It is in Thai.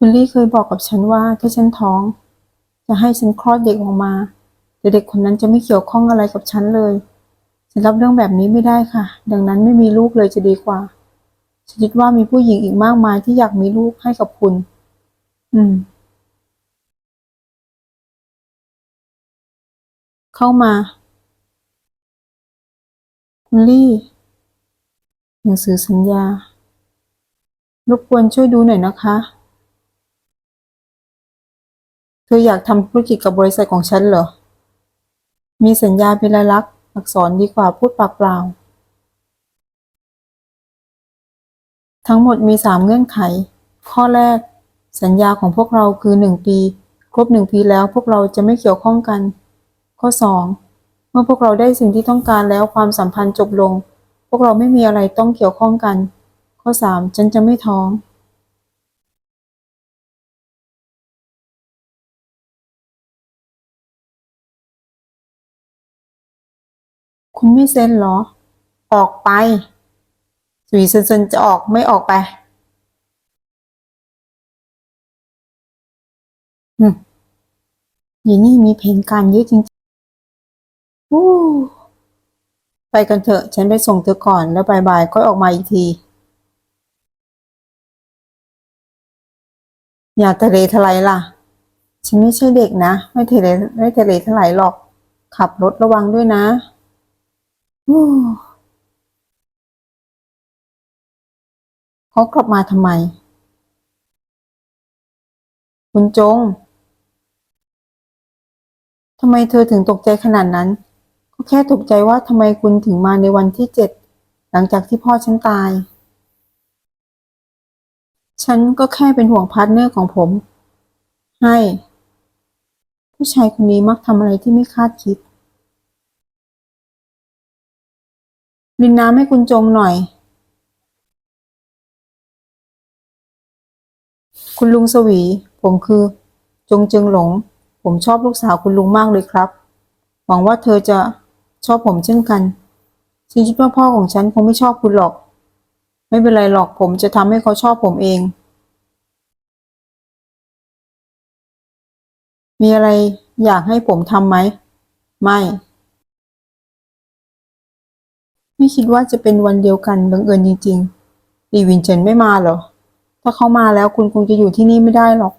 คุณลี่เคยบอกกับฉันว่าถ้าฉันท้อง จะให้ฉันคลอดเด็กออกมาแต่เด็กคนนั้นจะไม่เกี่ยวข้องอะไรกับฉันเลยฉันรับเรื่องแบบนี้ไม่ได้ค่ะ ดังนั้นไม่มีลูกเลยจะดีกว่าฉันคิดว่ามีผู้หญิงอีกมากมายที่อยากมีลูกให้กับคุณ อืม เข้ามา คุณลี่ หนังสือสัญญา รบกวนช่วยดูหน่อยนะคะ เธออยากทำธุรกิจกับบริษัทของฉันเหรอ มีสัญญาเป็นลายลักษณ์อักษรดีกว่าพูดปากเปล่า ทั้งหมดมีสามเงื่อนไข ข้อแรก สัญญาของพวกเราคือหนึ่งปี ครบหนึ่งปีแล้วพวกเราจะไม่เกี่ยวข้องกัน ข้อสองเมื่อพวกเราได้สิ่งที่ต้องการแล้วความสัมพันธ์จบลง พวกเราไม่มีอะไรต้องเกี่ยวข้องกัน ข้อสามฉันจะไม่ท้อง คุณไม่เซ็นเหรอ ออกไปสวีเซนเซนจะออกไม่ออกไปอืมยีนี่มีเพนการเยอะจริงๆอู้ไปกันเถอะ ฉันไปส่งเธอก่อนแล้วบายๆค่อยออกมาอีกที อย่าทะเลทลายล่ะ ฉันไม่ใช่เด็กนะ ไม่ทะเลไม่ทะเลทลายหรอก ขับรถระวังด้วยนะ เขากลับมาทำไม คุณจงทำไมเธอถึงตกใจขนาดนั้น ก็แค่ตกใจว่าทำไมคุณถึงมาในวันที่เจ็ดหลังจากที่พ่อฉันตาย ฉันก็แค่เป็นห่วงพาร์ทเนอร์ของผม ให้ ผู้ชายคนนี้มักทำอะไรที่ไม่คาดคิด รินน้ำให้คุณจงหน่อย คุณลุงสวี ผมคือ จงจิงหลง ผมชอบลูกสาวคุณลุงมากเลยครับ หวังว่าเธอจะชอบผมเช่นกัน ฉันคิดว่าพ่อของฉันคงไม่ชอบคุณหรอก ไม่เป็นไรหรอกผมจะทำให้เขาชอบผมเอง มีอะไรอยากให้ผมทำไหม ไม่ ไม่คิดว่าจะเป็นวันเดียวกันบังเอิญจริงๆ ลีวินเฉินไม่มาเหรอ ถ้าเขามาแล้วคุณคงจะอยู่ที่นี่ไม่ได้หรอก